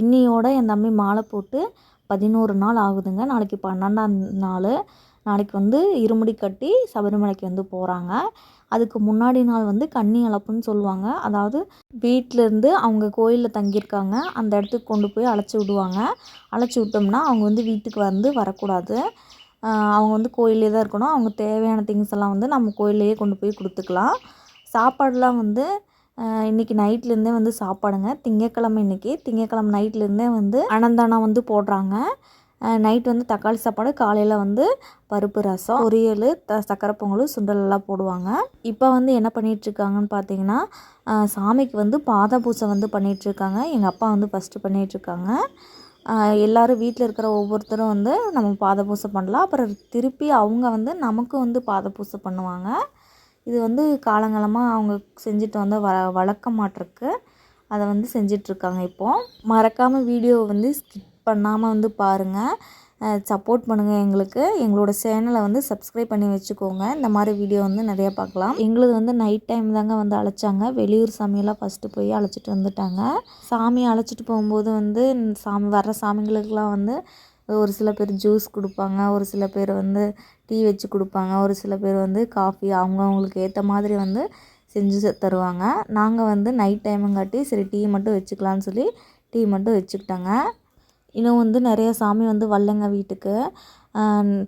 இன்னியோட என் தம்பி மாலை போட்டு பதினோரு நாள் ஆகுதுங்க. நாளைக்கு பன்னெண்டாம் நாள். நாளைக்கு வந்து இருமுடி கட்டி சபரிமலைக்கு வந்து போகிறாங்க அதுக்கு முன்னாடி நாள் வந்து கன்னி அளப்புன்னு சொல்லுவாங்க. அதாவது வீட்டிலேருந்து அவங்க கோயிலில் தங்கியிருக்காங்க. அந்த இடத்துக்கு கொண்டு போய் அழைச்சி விடுவாங்க. அழைச்சி விட்டோம்னா அவங்க வந்து வீட்டுக்கு வந்து வரக்கூடாது. அவங்க வந்து கோயிலே தான் இருக்கணும். அவங்க தேவையான திங்ஸ் எல்லாம் வந்து நம்ம கோயிலையே கொண்டு போய் கொடுத்துக்கலாம். சாப்பாடுலாம் வந்து இன்றைக்கி இன்னைக்கு நைட்லேருந்தே வந்து சாப்பாடுங்க. திங்கக்கிழமை இன்னைக்கு. திங்கக்கிழமை நைட்லேருந்தே வந்து அனந்தானம் வந்து போடுறாங்க. நைட் வந்து தக்காளி சாப்பாடு காலையில் வந்து பருப்பு ரசம் பொரியல் த சக்கரை பொங்கலும் சுண்டலெல்லாம் போடுவாங்க. இப்போ வந்து என்ன பண்ணிகிட்ருக்காங்கன்னு பார்த்தீங்கன்னா சாமிக்கு வந்து பாத பூஜை வந்து பண்ணிகிட்ருக்காங்க எங்கள் அப்பா வந்து ஃபஸ்ட்டு பண்ணிகிட்ருக்காங்க எல்லோரும் வீட்டில் இருக்கிற ஒவ்வொருத்தரும் வந்து நம்ம பாத பூஜை பண்ணலாம். அப்புறம் திருப்பி அவங்க வந்து நமக்கு வந்து பாத பூஜை பண்ணுவாங்க. இது வந்து காலங்காலமாக அவங்க செஞ்சுட்டு வந்த வ வழக்கமாட்டிருக்கு அதை வந்து செஞ்சிட்ருக்காங்க இப்போது மறக்காமல் வீடியோவை வந்து ஸ்கிப் பண்ணாமல் வந்து பாருங்கள் சப்போர்ட் பண்ணுங்கள் எங்களுக்கு. எங்களோட சேனலை வந்து சப்ஸ்கிரைப் பண்ணி வச்சுக்கோங்க. இந்த மாதிரி வீடியோ வந்து நிறையா பார்க்கலாம். எங்களுக்கு வந்து நைட் டைம் தாங்க வந்து அழைச்சாங்க. வெளியூர் சாமியெல்லாம் ஃபஸ்ட்டு போய் அழைச்சிட்டு வந்துட்டாங்க. சாமியை அழைச்சிட்டு போகும்போது வந்து சாமி வர்ற சாமிங்களுக்கெலாம் வந்து ஒரு சில பேர் ஜூஸ் கொடுப்பாங்க ஒரு சில பேர் வந்து டீ வச்சு கொடுப்பாங்க ஒரு சில பேர் வந்து காஃபி அவங்கவுங்களுக்கு ஏற்ற மாதிரி வந்து செஞ்சு தருவாங்க. நாங்கள் வந்து நைட் டைமுங்காட்டி சரி டீ மட்டும் வச்சுக்கலான்னு சொல்லி டீ மட்டும் வச்சுக்கிட்டாங்க. இன்னும் வந்து நிறைய சாமி வந்து வல்லங்க வீட்டுக்கு.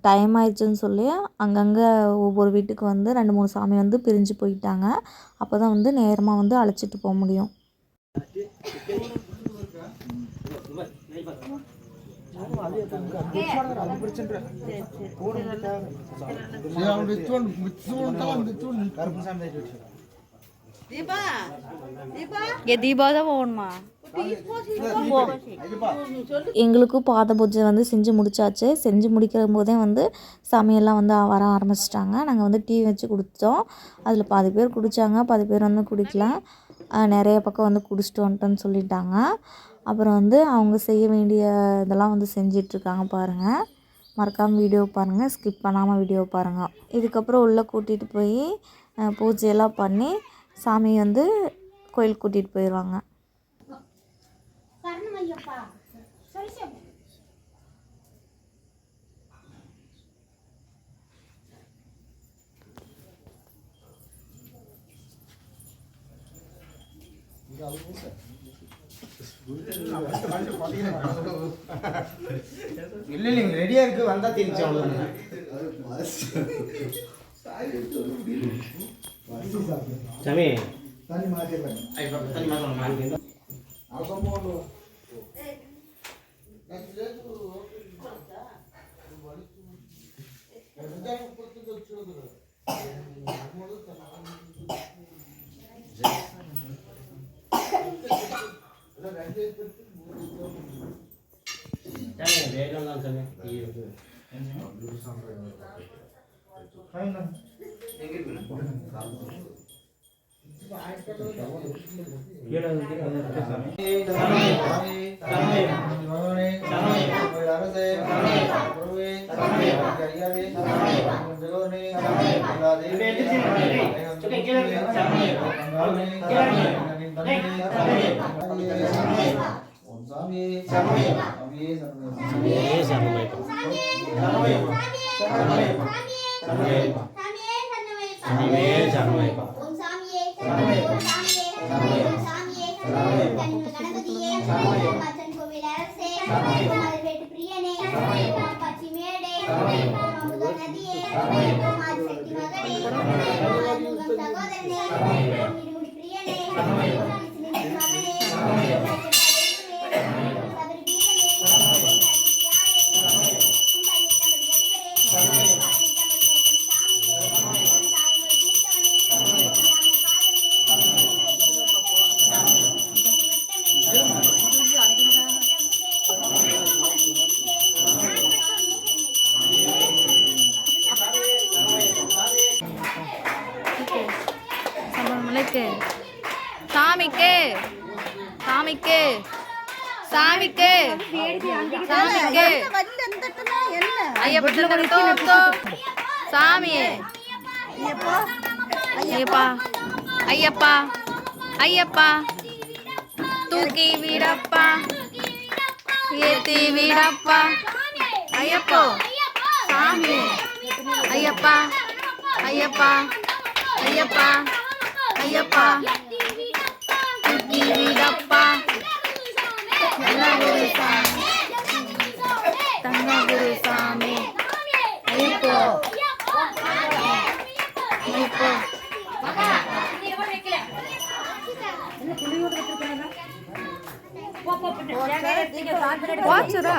டைம் ஆயிடுச்சுன்னு சொல்லி அங்கங்கே ஒவ்வொரு வீட்டுக்கு வந்து ரெண்டு மூணு சாமி வந்து பிரிஞ்சு போயிட்டாங்க. அப்போ தான் வந்து நேரமாக வந்து அழைச்சிட்டு போக முடியும். போகணுமா எங்களுக்கும் பாத பூஜை வந்து செஞ்சு முடிச்சாச்சு. செஞ்சு முடிக்கிற போதே வந்து சமையல்லாம் வந்து வர ஆரம்பிச்சிட்டாங்க. நாங்கள் வந்து டீ வச்சு குடித்தோம் அதில் பாதி பேர் குடித்தாங்க பாதி பேர் வந்து குடிக்கலாம் நிறைய பக்கம் வந்து குடிச்சிட்டு வந்துட்டோன்னு சொல்லிட்டாங்க. அப்புறம் வந்து அவங்க செய்ய வேண்டிய இதெல்லாம் வந்து செஞ்சிட்ருக்காங்க பாருங்கள் மறக்காமல் வீடியோ பாருங்கள் ஸ்கிப் பண்ணாமல் வீடியோ பாருங்கள் இதுக்கப்புறம் உள்ளே கூட்டிகிட்டு போய் பூஜையெல்லாம் பண்ணி சாமி வந்து கோயிலுக்கு கூட்டிகிட்டு போயிடுவாங்க இல்ல இல்லைங்க ரெடியா இருக்கு வந்தா தெரிஞ்சு அவ்வளவு சாமி. தண்ணி மாத்தணும் சாமி சரணமயம் சரணமயம் சரணமயம் கீழே வந்து கீழே வந்து இருக்கு சாமி சாமியே சாமி பயப்பம் சாமியே சாமி பயப்பம் சபரிமலைக்கு சாமிக்கு. சாமிக்கு. சாமிக்கு. சாமிக்கு. ஐயப்பா சாமியே ஐயப்பா. ஐயப்பா. ஐயப்பா. தூக்கி வீரப்பா எத்தி வீடப்பா. ஐயப்போ. சாமி. ஐயப்பா. ஐயப்பா. ஐயப்பா. ஐயப்பா. வீடப்பா சாமி தங்ககுரு சாமி ஐயப்போ ஐயப்போ வாட்சுரா.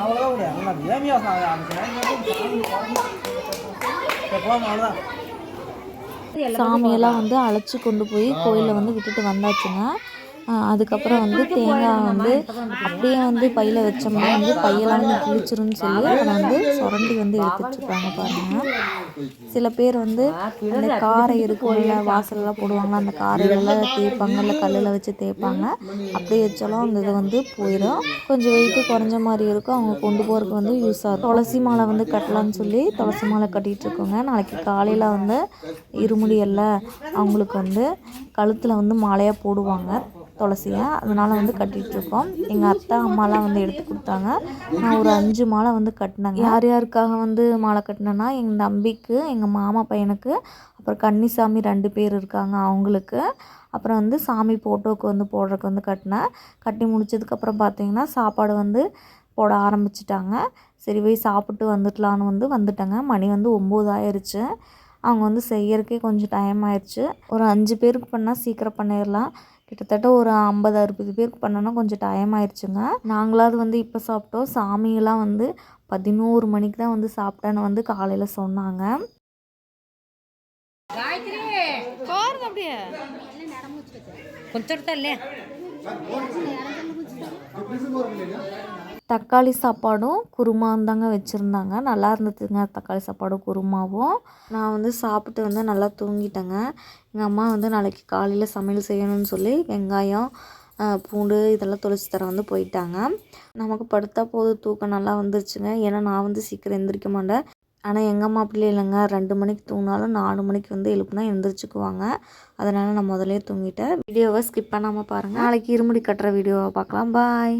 அவ்வளோதான் ஏமியா எப்போதும் அவ்வளோதான் சாமியெல்லாம் வந்து அழைச்சி கொண்டு போய் கோயிலில் வந்து விட்டுட்டு வந்தாச்சுங்க. அதுக்கப்புறம் வந்து தேங்காய் வந்து அப்படியே வந்து பையில் வச்சோம்னா வந்து பையெல்லாம் வந்து கிழிச்சிரும்னு சொல்லி அதை வந்து சுரண்டி வந்து எடுத்து பாருங்கள் பாருங்க. சில பேர் வந்து அந்த காரை இருக்கும்ல வாசலெலாம் போடுவாங்க அந்த காரையெல்லாம் தேய்ப்பாங்க இல்லை கல்லில் வச்சு தேய்ப்பாங்க. அப்படியே வச்சாலும் அந்த இது வந்து போயிடும். கொஞ்சம் வெயிட்டு குறைஞ்ச மாதிரி இருக்கும். அவங்க கொண்டு போகிறதுக்கு வந்து யூஸ் ஆகும் துளசி மாலை வந்து கட்டலாம்னு சொல்லி துளசி மாலை கட்டிகிட்டு இருக்கோங்க. நாளைக்கு காலையில் வந்து இருமுடியெல்லாம் அவங்களுக்கு வந்து கழுத்தில் வந்து மாலையாக போடுவாங்க. துளசியை அதனால் வந்து கட்டிகிட்ருக்கோம் எங்கள் அத்தை அம்மாலாம் வந்து எடுத்து கொடுத்தாங்க. நான் ஒரு அஞ்சு மாலை வந்து கட்டினேங்க. யார் யாருக்காக வந்து மாலை கட்டினேன்னா எங்கள் தம்பிக்கு எங்கள் மாமா பையனுக்கு அப்புறம் கன்னிசாமி ரெண்டு பேர் இருக்காங்க அவங்களுக்கு. அப்புறம் வந்து சாமி ஃபோட்டோவுக்கு வந்து போடுறதுக்கு வந்து கட்டினேன். கட்டி முடிச்சதுக்கப்புறம் பார்த்தீங்கன்னா சாப்பாடு வந்து போட ஆரம்பிச்சிட்டாங்க. சரி போய் சாப்பிட்டு வந்துடலான்னு வந்து வந்துட்டேங்க. மணி வந்து ஒம்பது ஆயிடுச்சு அவங்க வந்து செய்யறக்கே கொஞ்சம் டைம் ஆயிடுச்சு ஒரு அஞ்சு பேருக்கு பண்ணால் சீக்கிரம் பண்ணிடலாம் கிட்டத்தட்ட ஒரு ஐம்பது அறுபது பேருக்கு பண்ணோன்னா கொஞ்சம் டைம் ஆயிடுச்சுங்க நாங்களாவது வந்து இப்போ சாப்பிட்டோம். சாமியெல்லாம் வந்து பதினோரு மணிக்கு தான் வந்து சாப்பிட்டேன்னு வந்து காலையில் சொன்னாங்க. கொஞ்சம் தக்காளி சாப்பாடும் குருமாவும் தாங்க வச்சுருந்தாங்க. நல்லா இருந்ததுங்க தக்காளி சாப்பாடும் குருமாவும். நான் வந்து சாப்பிட்டு வந்து நல்லா தூங்கிட்டேங்க. எங்கள் அம்மா வந்து நாளைக்கு காலையில் சமையல் செய்யணும்னு சொல்லி வெங்காயம் பூண்டு இதெல்லாம் தொளிச்சு தர வந்து போயிட்டாங்க. நமக்கு படுத்தா போதும் தூக்கம் நல்லா வந்துருச்சுங்க. ஏன்னா நான் வந்து சீக்கிரம் எந்திரிக்க மாட்டேன். ஆனால் எங்கள் அம்மா அப்படி இல்லைங்க. ரெண்டு மணிக்கு தூங்கினாலும் நாலு மணிக்கு வந்து எழுப்புனா எந்திரிச்சுக்குவாங்க. அதனால் நான் முதலே தூங்கிட்டேன். வீடியோவை ஸ்கிப் பண்ணாமல் பாருங்கள் நாளைக்கு இருமுடி கட்டுற வீடியோவை பார்க்கலாம். பாய்